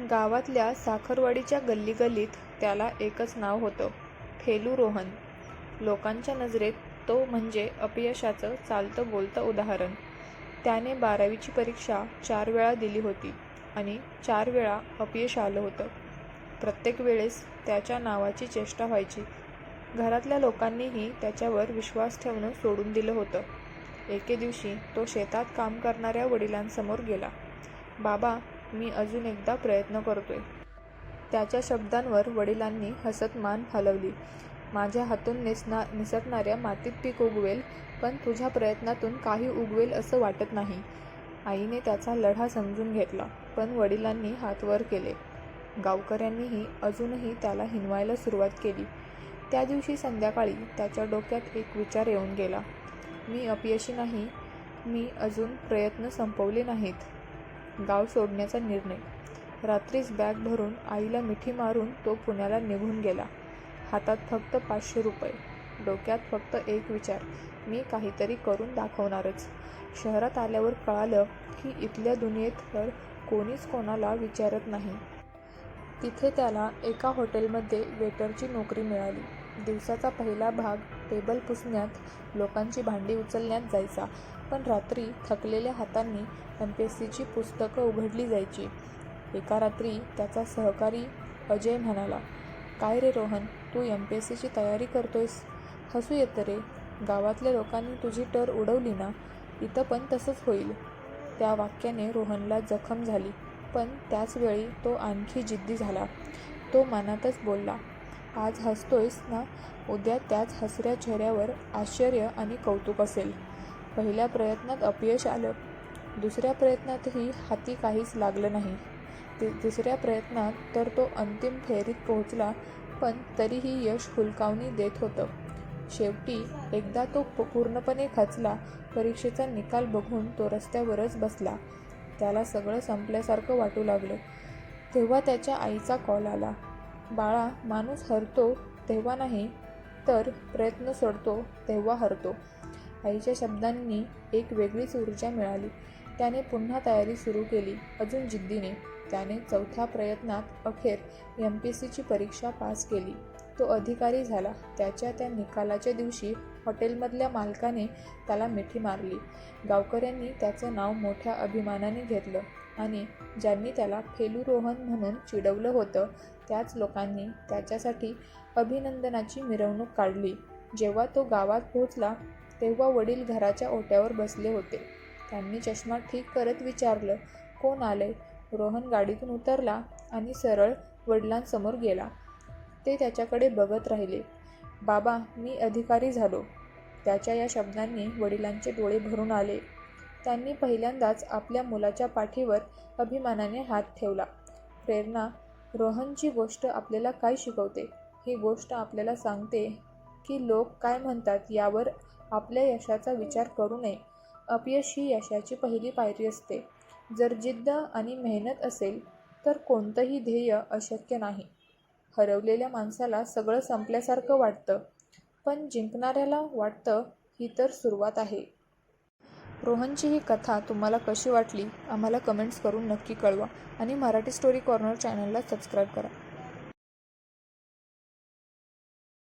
गावातल्या साखरवाडीच्या गल्लीगल्लीत त्याला एकच नाव होतं फेलू रोहन. लोकांच्या नजरेत तो म्हणजे अपयशाचं चालतं बोलतं उदाहरण. त्याने बारावीची परीक्षा चार वेळा दिली होती आणि चार वेळा अपयश आलं होतं. प्रत्येक वेळेस त्याच्या नावाची चेष्टा व्हायची. घरातल्या लोकांनीही त्याच्यावर विश्वास ठेवणं सोडून दिलं होतं. एके दिवशी तो शेतात काम करणाऱ्या वडिलांसमोर गेला. बाबा, मी अजून एकदा प्रयत्न करतोय. त्याच्या शब्दांवर वडिलांनी हसत मान हलवली. माझ्या हातून निसटणाऱ्या मातीत पीक उगवेल, पण तुझ्या प्रयत्नातून काही उगवेल असं वाटत नाही. आईने त्याचा लढा समजून घेतला, पण वडिलांनी हात वर केले. गावकऱ्यांनीही अजूनही त्याला हिणवायला सुरुवात केली. त्या दिवशी संध्याकाळी त्याच्या डोक्यात एक विचार येऊन गेला. मी अपयशी नाही. मी अजून प्रयत्न संपवले नाहीत. गाव सोडण्याचा निर्णय. रात्रीच बॅग भरून आईला मिठी मारून तो पुण्याला निघून गेला. हातात फक्त पाचशे रुपये. डोक्यात फक्त एक विचार, मी काहीतरी करून दाखवणारच. शहरात आल्यावर कळालं की इथल्या दुनियेत तर कोणीच कोणाला विचारत नाही. तिथे त्याला एका हॉटेलमध्ये वेटरची नोकरी मिळाली. दिवसाचा पहिला भाग टेबल पुसण्यात, लोकांची भांडी उचलण्यात जायचा. पण रात्री थकलेल्या हातांनी एम पी एस सीची पुस्तकं उघडली जायची. एका रात्री त्याचा सहकारी अजय म्हणाला, काय रे रोहन, तू एम पी एस सीची तयारी करतोयस? हसू येतं रे. गावातल्या लोकांनी तुझी टर उडवली ना, इथं पण तसंच होईल. त्या वाक्याने रोहनला जखम झाली, पण त्याचवेळी तो आणखी जिद्दी झाला. तो मनातच बोलला, आज हसतोयस ना, उद्या त्याच हसऱ्या चेहऱ्यावर आश्चर्य आणि कौतुक असेल. पहिल्या प्रयत्नात अपयश आलं. दुसऱ्या प्रयत्नातही हाती काहीच लागलं नाही. तिसऱ्या प्रयत्नात तर तो अंतिम फेरीत पोहोचला, पण तरीही यश हुलकावणी देत होतं. शेवटी एकदा तो पूर्णपणे खचला. परीक्षेचा निकाल बघून तो रस्त्यावरच बसला. त्याला सगळं संपल्यासारखं वाटू लागलं. तेव्हा त्याच्या आईचा कॉल आला. बाळा, माणूस हरतो तेव्हा नाही, तर प्रयत्न सोडतो तेव्हा हरतो. आईच्या शब्दांनी एक वेगळीच ऊर्जा मिळाली. त्याने पुन्हा तयारी सुरू केली, अजून जिद्दीने. त्याने चौथ्या प्रयत्नात अखेर एम पी सीची परीक्षा पास केली. तो अधिकारी झाला. त्याच्या त्या निकालाच्या दिवशी हॉटेलमधल्या मालकाने त्याला मिठी मारली. गावकऱ्यांनी त्याचं नाव मोठ्या अभिमानाने घेतलं आणि ज्यांनी त्याला फेलू रोहन म्हणून चिडवलं होतं, त्याच लोकांनी त्याच्यासाठी अभिनंदनाची मिरवणूक काढली. जेव्हा तो गावात पोहोचला, तेव्हा वडील घराच्या ओट्यावर बसले होते. त्यांनी चष्मा ठीक करत विचारलं, कोण आले रोहन गाडीतून उतरला आणि सरळ वडिलांसमोर गेला. ते त्याच्याकडे बघत राहिले. बाबा, मी अधिकारी झालो. त्याच्या या शब्दांनी वडिलांचे डोळे भरून आले. त्यांनी पहिल्यांदाच आपल्या मुलाच्या पाठीवर अभिमानाने हात ठेवला. प्रेरणा रोहनची गोष्ट आपल्याला काय शिकवते? ही गोष्ट आपल्याला सांगते की लोक काय म्हणतात यावर आपल्या यशाचा विचार करू नये. अपयश ही यशाची पहिली पायरी असते. जर जिद्द आणि मेहनत असेल, तर कोणतंही ध्येय अशक्य नाही. हरवलेल्या माणसाला सगळं संपल्यासारखं वाटतं, पण जिंकणाऱ्याला वाटतं ही तर सुरुवात आहे. रोहनची ही कथा तुम्हाला कशी वाटली आम्हाला कमेंट्स करून नक्की कळवा आणि मराठी स्टोरी कॉर्नर चॅनलला सबस्क्राईब करा.